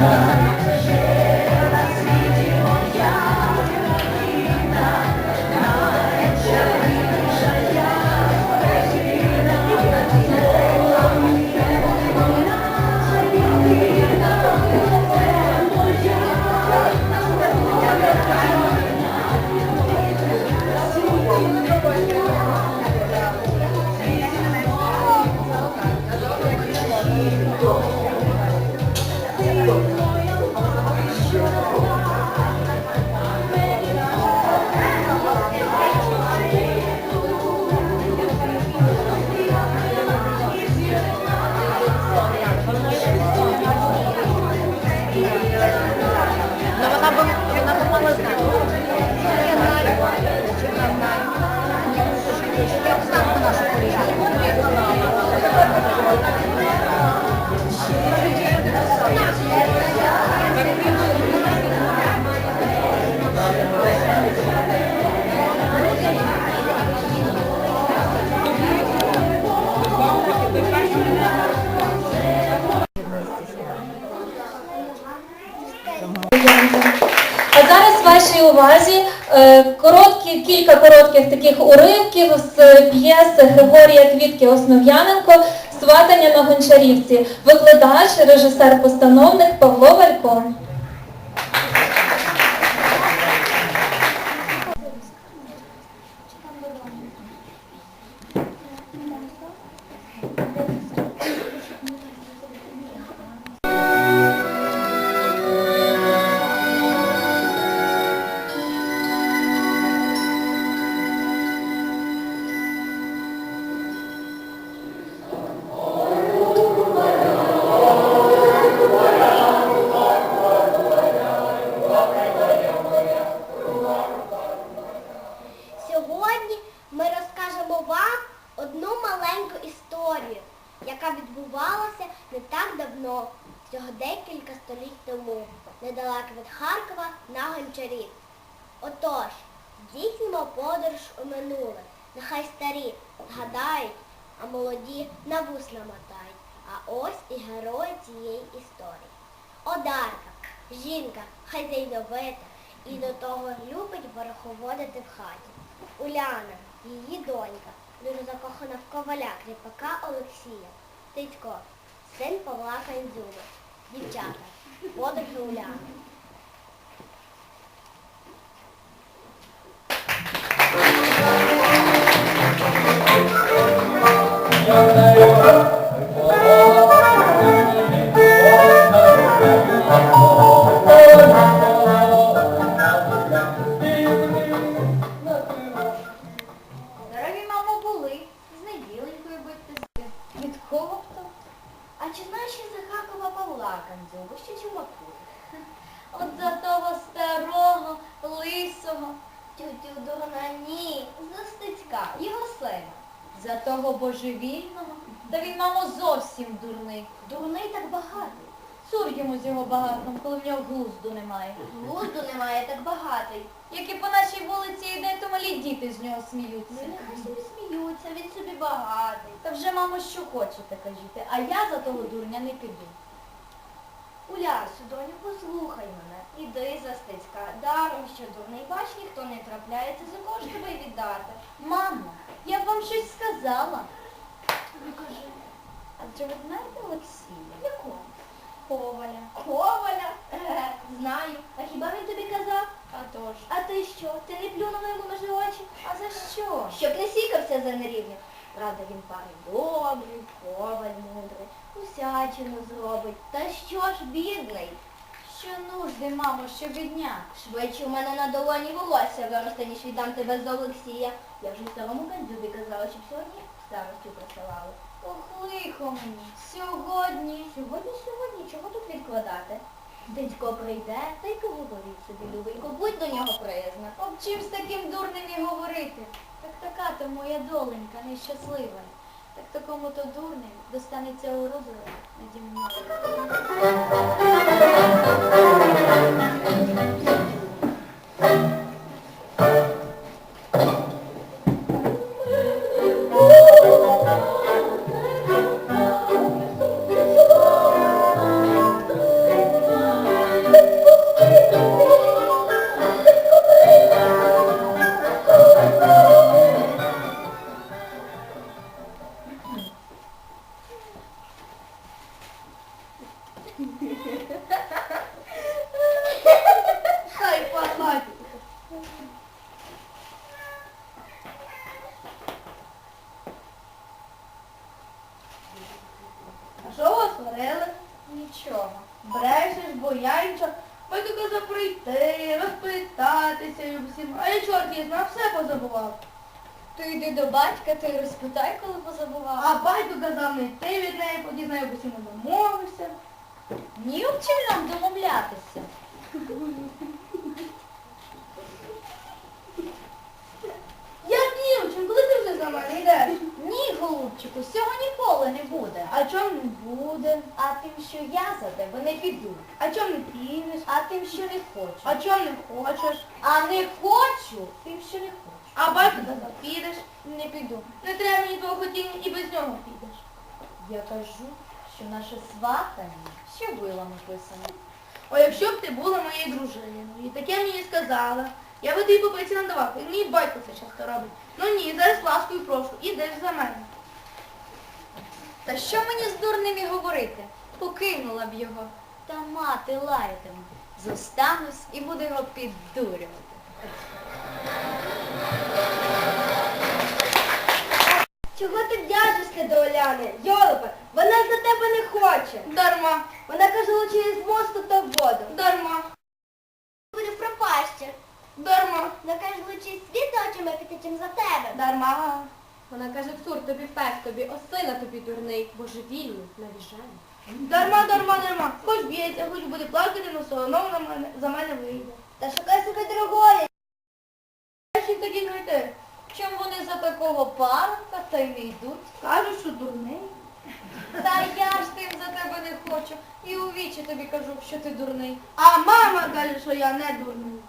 Ну короткі, кілька коротких таких уривків з п'єси Григорія Квітки Основ'яненко Сватання на Гончарівці. Викладач, режисер-постановник Павло Валько. Відбувалася не так давно, всього декілька століть тому, недалеко від Харкова на Гончарі. Отож, здійснимо подорож у минуле. Нехай старі згадають, а молоді на вус намотають. А ось і герої цієї історії. Одарка, жінка хазяйновита і до того любить вороховодити в хаті. Уляна, її донька, дуже закохана в коваля кріпака Олексія. Титько, син Павла Кандзюби. Дівчата, подруги Thank Дорогі чи за Хакова Павла Кандзюбу, що чумаку? От за того старого, лисого, Тютю дурна, ні, за Стецька, його сина. за того божевільного. Та він, мамо, зовсім дурний. Дурний так багатий. Цур йому з його багатом, коли в нього глузду немає. Глузду немає так багатий. Як і по нашій вулиці йде, то малі діти з нього сміються. Ну, нехай собі сміються, він собі багатий. Та вже, мамо, що хочете, кажіть, а я за того дурня не піду. Улясю, доню, послухай мене. Іди за Стецька. Даром, що дурний, бач, ніхто не трапляється, за кого ж тебе й віддати. Мамо, я б вам щось сказала. Ну кажи, Адже ви знаєте Олексія? якого? Коваля. Коваля? Е, знаю. А хіба він тобі казав? А тож. А ти що? Ти не плюнув йому на очі? А за що? Щоб не сікався за нерівню. Правда, він парень добрий, коваль мудрий, усячину зробить. Та що ж бідний? Що нужди, мамо, що бідня? Швидше у мене на долоні волосся виросте, ніж віддам тебе за Олексія. Я вже старому кандзюбі казала, щоб сьогодні старостю присилали. Ох, лихо мені. Сьогодні. Сьогодні, сьогодні, чого тут відкладати? Дядько прийде, та й поговорить собі, любенько, будь до нього приязна. Об чим з таким дурним і говорити? Так така то моя доленька, нещаслива. Так такому то дурним достанеться уродливо наді мною. Батька, ти розпитай, коли позабував. А батько казав не йти від неї, поді з нею всім домовився. Ні об чим нам домовлятися. Як дівчин, коли ти вже за мене йдеш? Ні, голубчику, цього ніколи не буде. А чом не буде? А тим, що я за тебе не піду. А чом не підеш? А тим, що не хочу. А чом не хочеш? А не хочу, тим, що не хочу. А батько казав, підеш. Не піду. Не треба мені твого хотіння і без нього підеш. Я кажу, що наше сватання ще вилами написано. О, якщо б ти була моєю дружиною і таке мені сказала, я би тобі попиці надавав. І мій батько це часто робить. Ну ні, зараз ласкою прошу, ідеш за мене. Та що мені з дурними говорити? Покинула б його. Та мати лаятиме. Зостанусь і буду його піддурювати. Чого ти вдячишся до Оляни? Йолопе, вона за тебе не хоче. Дарма, Вона каже, лучше із мосту та в воду. дарма, Буде пропаще. дарма, Вона каже, лучше із світу очима піти, чим за тебе. дарма. Вона каже, Ксур, тобі пес, тобі осина тобі дурний, божевільний, навіжений. Дарма, дарма, дарма. Хоч б'ється, хоч буде плакати, но все одно на мене, за мене вийде. Та шукай себе. Я ще такі знайти. Чим вони за такого парубка та й не йдуть? Кажуть, що дурний. Та я ж тим за тебе не хочу. І у вічі тобі кажу, що ти дурний. А мама каже, що я не дурний.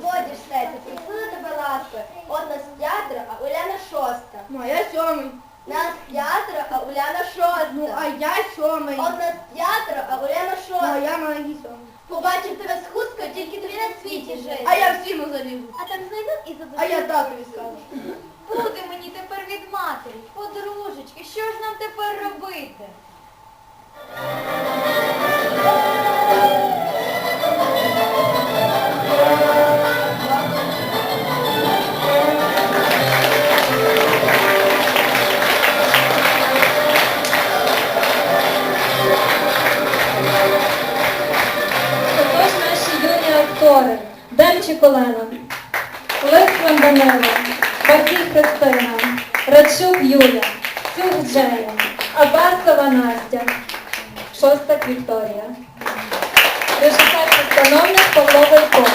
Водиш Стеця, просила тебе ласкою. От нас п'ятеро, а Уляна шоста. Ну, а я сьомий. Нас п'ятеро, а Уляна шоста. Ну, а я сьомий. От нас Олена, Лисвин Данила, Бакій Христина, Радчук Юля, Цюх Джея, Абасова Настя, Шостак Вікторія. Режисер-постановник Павло Валько.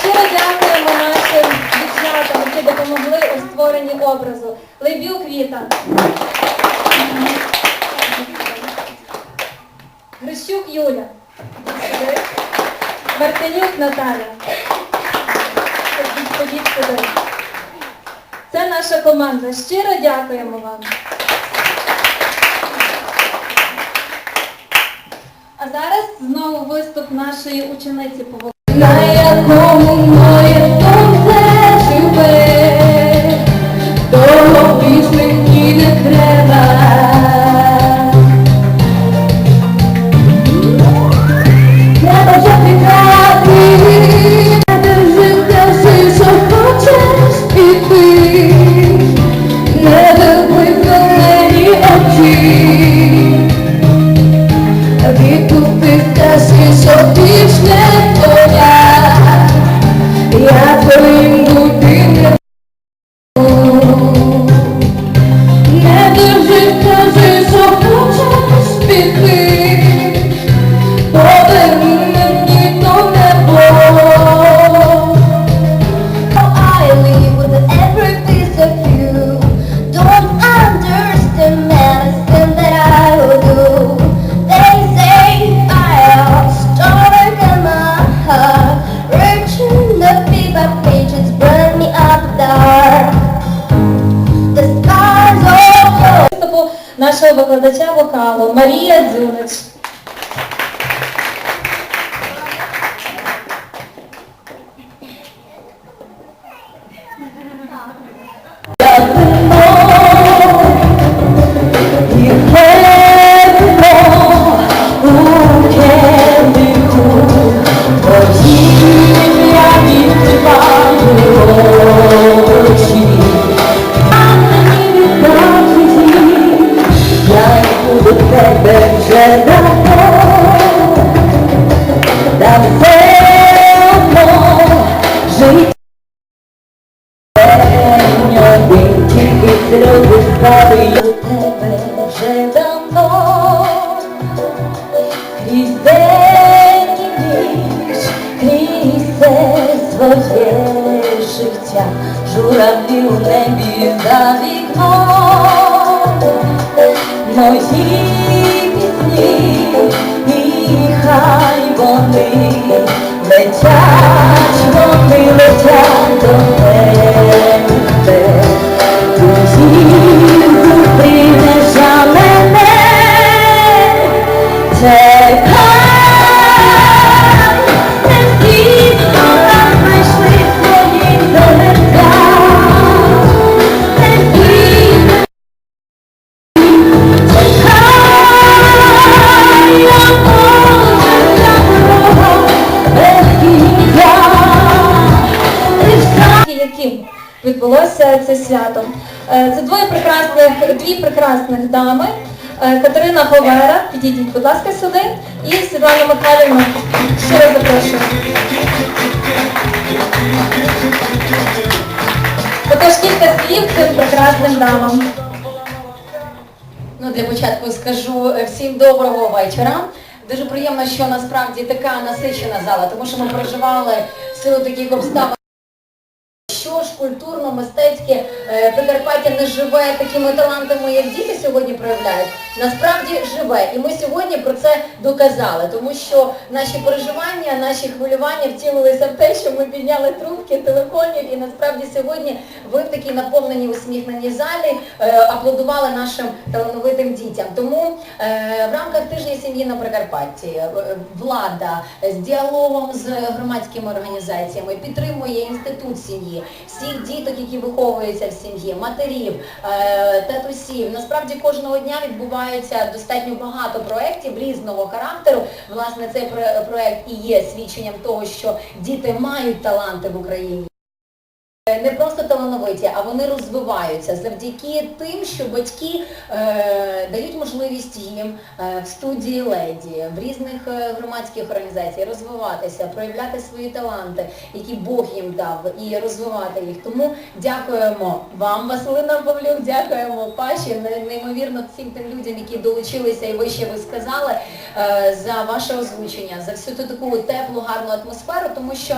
Щиро дякуємо нашим дівчатам, які допомогли у створенні образу. Лебюк Віта. Грищук Юля. Мартинюк Наталя. Ходіть, сюди. Це наша команда. Щиро дякуємо вам. А зараз знову виступ нашої учениці по. На якому нашого викладача вокалу Марія Дзюнич. And I know that відбулося це свято. Е, Це двоє прекрасних, дві прекрасних дами. Е, Катерина Говера, підійдіть, будь ласка, сюди, і Світлана Михайлівна, ще раз запрошую. Також кілька слів цим прекрасним дамам. Ну, для початку скажу е, всім доброго вечора. Дуже приємно, що насправді така насичена зала, тому що ми проживали в силу таких обставин. Не живе такими талантами, як діти сьогодні проявляють, насправді живе. І ми сьогодні про це доказали, тому що наші переживання, наші хвилювання втілилися в те, що ми підняли трубки телефонів і насправді сьогодні ви в такій наповненій усміхненій залі е, аплодували нашим талановитим дітям. Тому е, в рамках тижня сім'ї на Прикарпатті е, влада з діалогом з громадськими організаціями підтримує інститут сім'ї, всіх діток, які виховуються в сім'ї, матерів, е, татусів. Насправді кожного дня відбувається достатньо багато проєктів різного характеру. Власне, цей проєкт і є свідченням того, що діти мають таланти в Україні. Не просто талановиті, а вони розвиваються завдяки тим, що батьки е, дають можливість їм е, в студії леді, в різних е, громадських організаціях розвиватися, проявляти свої таланти, які Бог їм дав, і розвивати їх. Тому дякуємо вам, Василина Павлюк, дякуємо Паші, неймовірно всім тим людям, які долучилися, і ви ще ви сказали, е, за ваше озвучення, за всю ту таку теплу, гарну атмосферу, тому що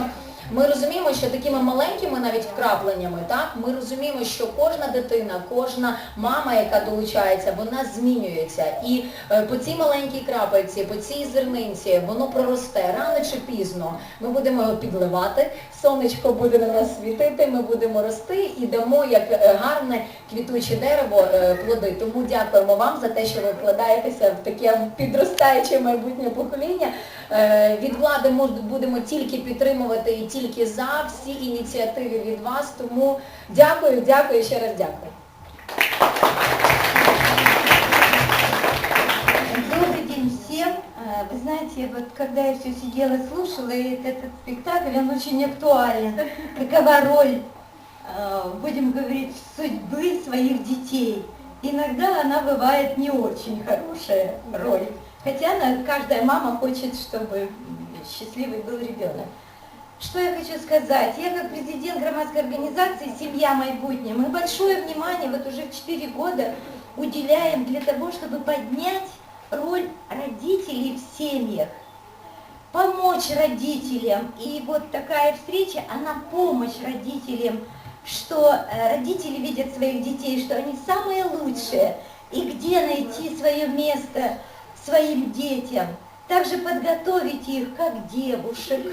ми розуміємо, що такими маленькими навіть вкрапленнями, так, ми розуміємо, що кожна дитина, кожна мама, яка долучається, вона змінюється. І е, по цій маленькій крапельці, по цій зернинці, воно проросте рано чи пізно. Ми будемо його підливати, сонечко буде на нас світити, ми будемо рости і дамо як е, гарне квітуче дерево е, плоди. Тому дякуємо вам за те, що ви вкладаєтеся в таке підростаюче майбутнє покоління. Е, Від влади мож- будемо тільки підтримувати і тільки за всі ініціативи від вас. Тому дякую, дякую, ще раз дякую. Добрый день всем. А, Вы знаете, вот когда я все сидела и слушала, и этот спектакль, он очень актуален. Какова роль, а, будем говорить, судьбы своих детей? Иногда она бывает не очень хорошая роль. Хотя она- каждая мама хочет, чтобы счастливый был ребенок. Что я хочу сказать? Я как президент громадской организации «Семья майбутнее», мы большое внимание вот уже в 4 года уделяем для того, чтобы поднять роль родителей в семьях, помочь родителям. И вот такая встреча, она помощь родителям, что э, родители видят своих детей, что они самые лучшие, и где найти свое место своим детям. Также подготовить их как девушек,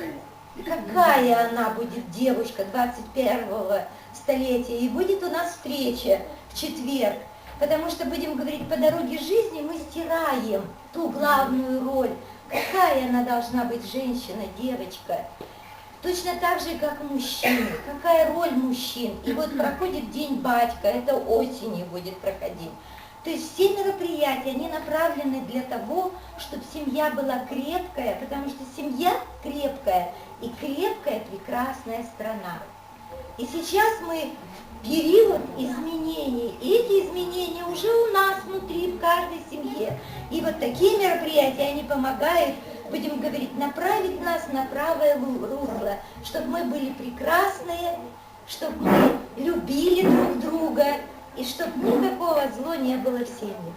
какая она будет девушка 21 столетия. И будет у нас встреча в четверг, потому что будем говорить по дороге жизни, мы стираем ту главную роль, какая она должна быть женщина, девочка. Точно так же, как мужчины. Какая роль мужчин? И вот проходит День батька, это осенью будет проходить. То есть все мероприятия, они направлены для того, чтобы семья была крепкая, потому что семья крепкая и крепкая прекрасная страна. И сейчас мы в период изменений, и эти изменения уже у нас внутри, в каждой семье. И вот такие мероприятия, они помогают, будем говорить, направить нас на правое ру- русло, чтобы мы были прекрасные, чтобы мы любили друг друга, и чтобы никакого зла не было в семьях.